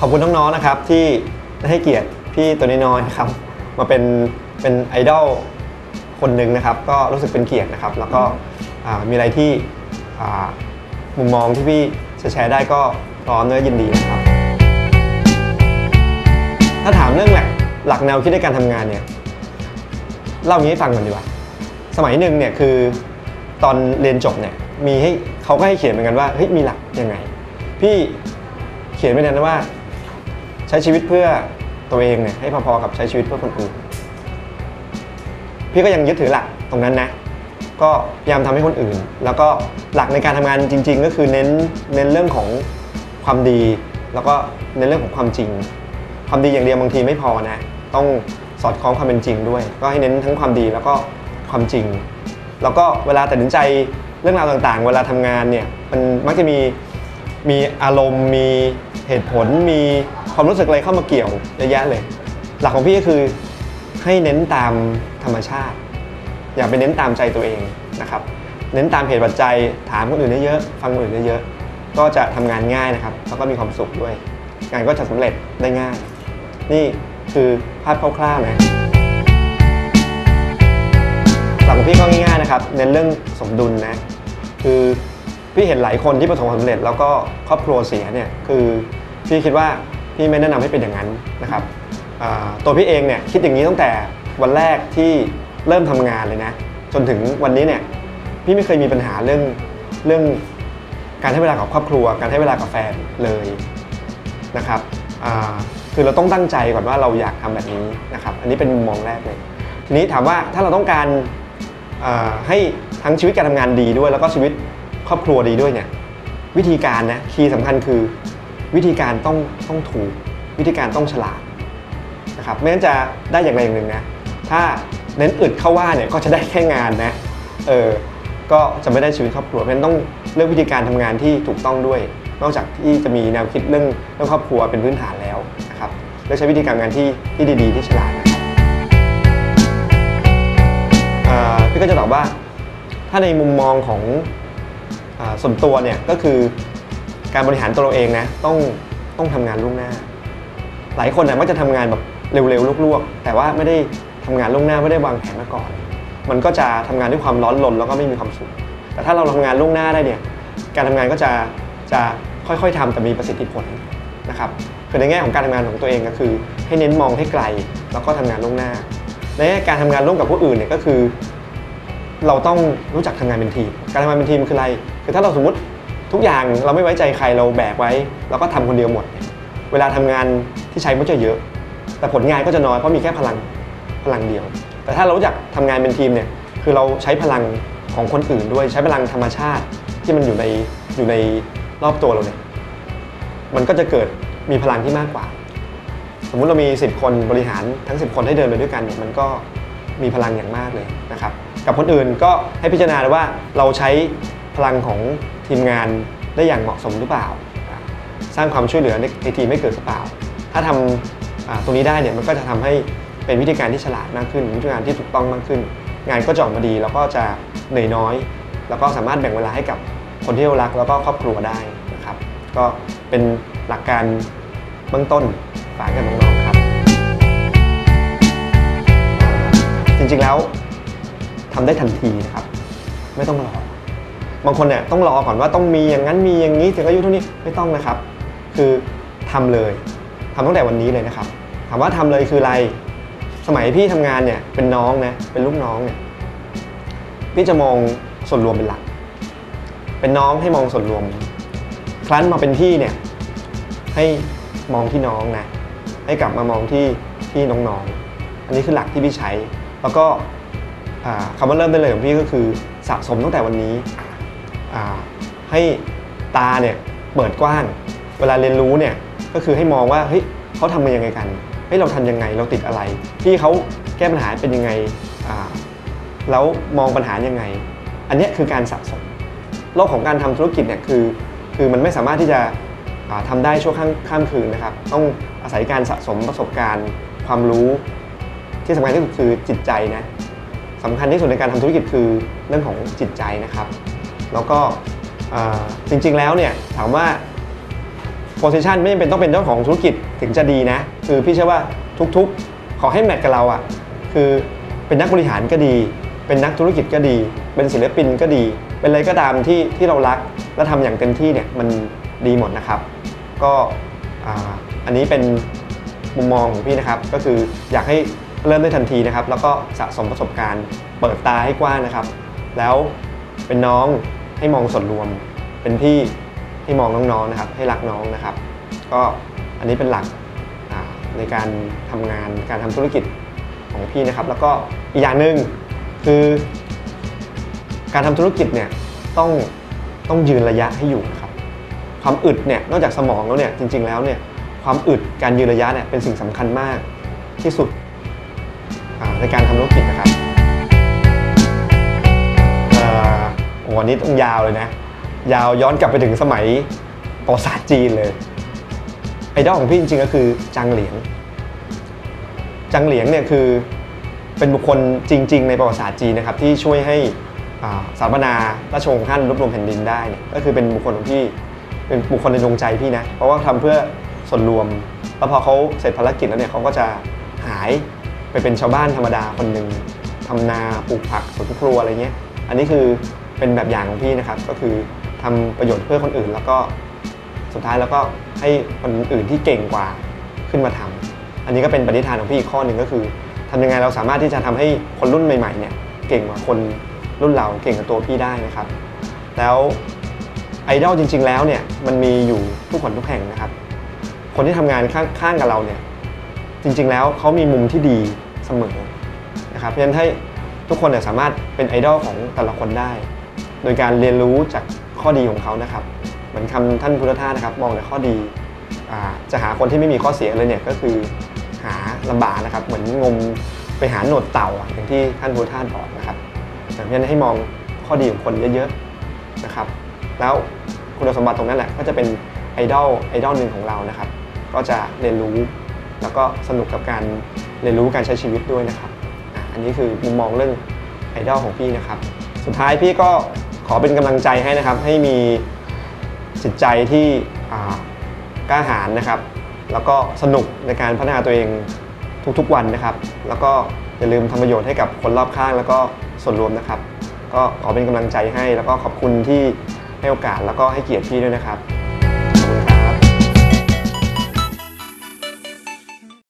ขอบคุณน้องๆนะครับที่ให้เกียรติพี่ตัวน้อยๆนะครับมาเป็นเป็นไอดอลคนหนึ่งนะครับ ก็รู้สึกเป็นเกียรตินะครับ แล้วก็มีอะไรที่มุมมองที่พี่จะแชร์ได้ก็พร้อมและยินดีนะครับ ถ้าถามเรื่องหลักหลักแนวคิดในการทำงานเนี่ยเล่างี้ให้ฟังก่อนดีกว่า สมัยหนึ่งเนี่ยคือตอนเรียนจบเนี่ยมีให้เขาก็ให้เขียนเหมือนกันว่าเฮ้ยมีหลักยังไง พี่เขียนไว้ในนั้นว่า ใช้ชีวิตเพื่อตัวเองเนี่ยให้พอๆกับใช้ชีวิตเพื่อคนอื่น พี่ก็ยังยึดถือหลักตรงนั้นนะ ก็พยายามทำให้คนอื่น แล้วก็หลักในการทำงานจริง ๆ ก็คือเน้นเน้นเรื่องของความดี แล้วก็เน้นเรื่องของความจริง ความดีอย่างเดียวบางทีไม่พอนะ ต้องสอดคล้องความเป็นจริงด้วย ก็ให้เน้นทั้งความดีแล้วก็ความจริง แล้วก็เวลาตัดสินใจเรื่องราวต่างๆ เวลาทำงานเนี่ยมันมักจะมี มีอารมณ์มีเหตุผลมีความรู้สึกอะไรเข้ามาเกี่ยวเยอะแยะเลย หลักของพี่ก็คือให้เน้นตามธรรมชาติ อย่าไปเน้นตามใจตัวเองนะครับ เน้นตามเหตุปัจจัยถามคนอื่นเยอะๆฟังคนอื่นเยอะๆก็จะทำงานง่ายนะครับแล้วก็มีความสุขด้วย งานก็จะสำเร็จได้ง่าย นี่คือภาพคร่าวๆนะหลักของพี่ก็ง่ายๆนะครับเน้นเรื่องสมดุลนะคือ พี่เห็นหลายคนที่ประสบความสำเร็จ แล้วก็ครอบครัวเสียเนี่ยคือพี่คิดว่าพี่ไม่แนะนำให้เป็นอย่างนั้นนะครับอ่าตัวพี่เองเนี่ยคิดอย่างนี้ตั้งแต่วันแรกที่เริ่มทำงานเลยนะ จนถึงวันนี้เนี่ยพี่ไม่เคยมีปัญหาเรื่องเรื่องการให้เวลากับครอบครัว การให้เวลากับแฟนเลยนะครับอ่าคือเราต้องตั้งใจก่อนว่าเราอยากทำแบบนี้นะครับ อันนี้เป็นมุมมองแรกเลย ทีนี้ถามว่าถ้าเราต้องการอ่าให้ทั้งชีวิตการทำงานดีด้วย แล้วก็ชีวิต ครอบครัวดีด้วยเนี่ยวิธีการนะคีย์สำคัญคือวิธีการต้องต้องถูก วิธีการต้องฉลาดนะครับไม่งั้นจะได้อย่างใดอย่างหนึ่งนะถ้าเน้นอึดเข้าว่าเนี่ยก็จะได้แค่งานนะเออก็จะไม่ได้ชีวิตครอบครัวเพราะฉะนั้นต้องเลือกวิธีการทำงานที่ถูกต้องด้วย นอกจากที่จะมีแนวคิดเรื่องเรื่องครอบครัวเป็นพื้นฐานแล้วนะครับเลือกใช้วิธีการงานที่ที่ดี ๆ ที่ฉลาดนะครับอ่าพี่ก็จะตอบว่า ถ้าในมุมมองของ ส่วนตัวเนี่ยก็คือการบริหารตัวเราเองนะต้องต้องทำงานล่วงหน้า หลายคนนะมักจะทำงานแบบเร็วๆลวกๆ แต่ว่าไม่ได้ทำงานล่วงหน้าไม่ได้วางแผนมาก่อน มันก็จะทำงานด้วยความร้อนรนแล้วก็ไม่มีความสุข แต่ถ้าเราทำงานล่วงหน้าได้เนี่ยการทำงานก็จะจะค่อยๆทำแต่มีประสิทธิผลนะครับคือในแง่ของการทำงานของตัวเองก็คือ ให้เน้นมองให้ไกลแล้วก็ทำงานล่วงหน้าในแง่การทำงานร่วมกับผู้อื่นเนี่ยก็คือ เราต้องรู้จักทำงานเป็นทีม การทำงานเป็นทีมคืออะไร คือถ้าเราสมมติทุกอย่างเราไม่ไว้ใจใครเราแบกไว้ เราก็ทำคนเดียวหมด เวลาทำงานที่ใช้มันจะเยอะ แต่ผลงานก็จะน้อยเพราะมีแค่พลังพลังเดียว แต่ถ้าเรารู้จักทำงานเป็นทีมเนี่ยคือเราใช้พลังของคนอื่นด้วยใช้พลังธรรมชาติที่มันอยู่ในอยู่ในรอบตัวเราเนี่ยมันก็จะเกิดมีพลังที่มากกว่า สมมุติเรามี 10 คนบริหารทั้ง 10 คนให้เดินไปด้วยกันเนี่ยมันก็มีพลังอย่างมากเลยนะครับ กับคนอื่นก็ให้พิจารณาว่าเราใช้พลังของทีมงานได้อย่างเหมาะสมหรือเปล่า สร้างความช่วยเหลือในในทีมไม่เกิดหรือเปล่า ถ้าทำอ่าตรงนี้ได้เนี่ยมันก็จะทำให้เป็นวิธีการที่ฉลาดมากขึ้นวิธีการที่ถูกต้องมากขึ้น งานก็จะออกมาดีแล้วก็จะเหนื่อยน้อย แล้วก็สามารถแบ่งเวลาให้กับคนที่เรารักแล้วก็ครอบครัวได้นะครับ ก็เป็นหลักการเบื้องต้นฝากกับน้องๆครับ จริงๆแล้ว ทำได้ทันทีนะครับ ไม่ต้องรอ บางคนเนี่ยต้องรอก่อนว่าต้องมีอย่างนั้นมีอย่างนี้ถึงอายุเท่านี้ไม่ต้องนะครับ คือทำเลยทำตั้งแต่วันนี้เลยนะครับ ถามว่าทำเลยคืออะไร สมัยพี่ทำงานเนี่ยเป็นน้องนะเป็นลูกน้องเนี่ยพี่จะมองส่วนรวมเป็นหลัก เป็นน้องให้มองส่วนรวม ครั้นมาเป็นพี่เนี่ยให้มองที่น้องนะให้กลับมามองที่ที่น้องๆ อันนี้คือหลักที่พี่ใช้ แล้วก็ คำว่าเริ่มได้เลยของพี่ก็คือสะสมตั้งแต่วันนี้ ให้ตาเนี่ยเปิดกว้าง เวลาเรียนรู้เนี่ยก็คือให้มองว่าเฮ้ยเขาทำมันยังไงกันเฮ้ยเราทำยังไงเราติดอะไร ที่เขาแก้ปัญหาเป็นยังไงแล้วมองปัญหายังไง อันนี้คือการสะสม โลกของการทำธุรกิจเนี่ยคือคือมันไม่สามารถที่จะทำาได้ชั่วข้ามข้ามคืนนะครับ ต้องอาศัยการสะสมประสบการณ์ ความรู้ที่สำคัญที่สุดคือจิตใจนะ สำคัญที่สุดในการทำธุรกิจคือเรื่องของจิตใจนะครับ แล้วก็จริงๆแล้วเนี่ยถามว่าโพสิชันไม่จำเป็นต้องเป็นเจ้าของธุรกิจถึงจะดีนะ คือพี่เชื่อว่าทุกๆ ขอให้แมทกับเราอะ่ะคือเป็นนักบริหารก็ดี เป็นนักธุรกิจก็ดี เป็นศิลปินก็ดี เป็นอะไรก็ตามที่ที่เรารักและทำอย่างเต็มที่เนี่ยมันดีหมดนะครับ ก็อันนี้เป็นมุมมองของพี่นะครับ ก็คืออยากให้ เริ่มได้ทันทีนะครับ แล้วก็สะสมประสบการณ์ เปิดตาให้กว้างนะครับ แล้วเป็นน้องให้มองส่วนรวม เป็นพี่ให้มองน้องๆนะครับ ให้รักน้องนะครับ ก็อันนี้เป็นหลักในการทำงานการทำธุรกิจของพี่นะครับ แล้วก็อีกอย่างหนึ่งคือ การทำธุรกิจเนี่ยต้องต้องยืนระยะให้อยู่นะครับ ความอึดเนี่ยนอกจากสมองแล้วเนี่ยจริง ๆ แล้วเนี่ยความอึดการยืนระยะเนี่ยเป็นสิ่งสำคัญมากที่สุด ในการทำธุรกิจนะครับเอ่อโอ้โหอันนี้ต้องยาวเลยนะ ยาวย้อนกลับไปถึงสมัยประวัติศาสตร์จีนเลย ไอดอลของพี่จริงๆก็คือจางเหลียงจางเหลียงเนี่ยคือเป็นบุคคลจริง ๆ ในประวัติศาสตร์จีนนะครับที่ช่วยให้สถาปนาราชวงศ์ฮั่นรวบรวมแผ่นดินได้เนี่ยก็คือเป็นบุคคลของพี่เป็นบุคคลในดวงใจพี่นะเพราะว่าทำเพื่อส่วนรวมแล้วพอเขาเสร็จภารกิจแล้วเนี่ยเขาก็จะหาย ไปเป็นชาวบ้านธรรมดาคนหนึ่งทำนาปลูกผักสวนครัวอะไรเงี้ยอันนี้คือเป็นแบบอย่างของพี่นะครับก็คือทำประโยชน์เพื่อคนอื่น แล้วก็สุดท้ายแล้วก็ให้คนอื่นที่เก่งกว่าขึ้นมาทำอันนี้ก็เป็นปณิธานของพี่อีกข้อหนึ่งก็คือทำยังไงเราสามารถที่จะทำให้คนรุ่นใหม่ๆเนี่ยเก่งกว่าคนรุ่นเราเก่งกว่าตัวพี่ได้นะครับ แล้วไอดอลจริง ๆ แล้วเนี่ยมันมีอยู่ทุกคนทุกแห่งนะครับ คนที่ทำงานข้างข้างกับเราเนี่ย จริง ๆ แล้วเขามีมุมที่ดีเสมอนะครับเพราะฉะนั้นให้ทุกคนเนี่ยสามารถเป็นไอดอลของแต่ละคนได้ โดยการเรียนรู้จากข้อดีของเขานะครับ เหมือนคำท่านพุทธทาสนะครับ มองแต่ข้อดีอ่าจะหาคนที่ไม่มีข้อเสียเลยเนี่ยก็คือหาลำบากนะครับ เหมือนงมไปหาโหนดเต่าอะอย่างที่ท่านพุทธทาสบอกนะครับเพราะฉะนั้นให้มองข้อดีของคนเยอะๆนะครับ แล้วคุณสมบัติตรงนั้นแหละก็จะเป็นไอดอลไอดอลหนึ่งของเรานะครับ ก็จะเรียนรู้ แล้วก็สนุกกับการเรียนรู้การใช้ชีวิตด้วยนะครับอันนี้คือมุมมองเรื่องไอดอลของพี่นะครับ สุดท้ายพี่ก็ขอเป็นกำลังใจให้นะครับ ให้มีจิตใจที่กล้าหาญนะครับ แล้วก็สนุกในการพัฒนาตัวเองทุกๆวันนะครับ แล้วก็อย่าลืมทำประโยชน์ให้กับคนรอบข้าง แล้วก็ส่วนรวมนะครับ ก็ขอเป็นกำลังใจให้ แล้วก็ขอบคุณที่ให้โอกาสแล้วก็ให้เกียรติพี่ด้วยนะครับ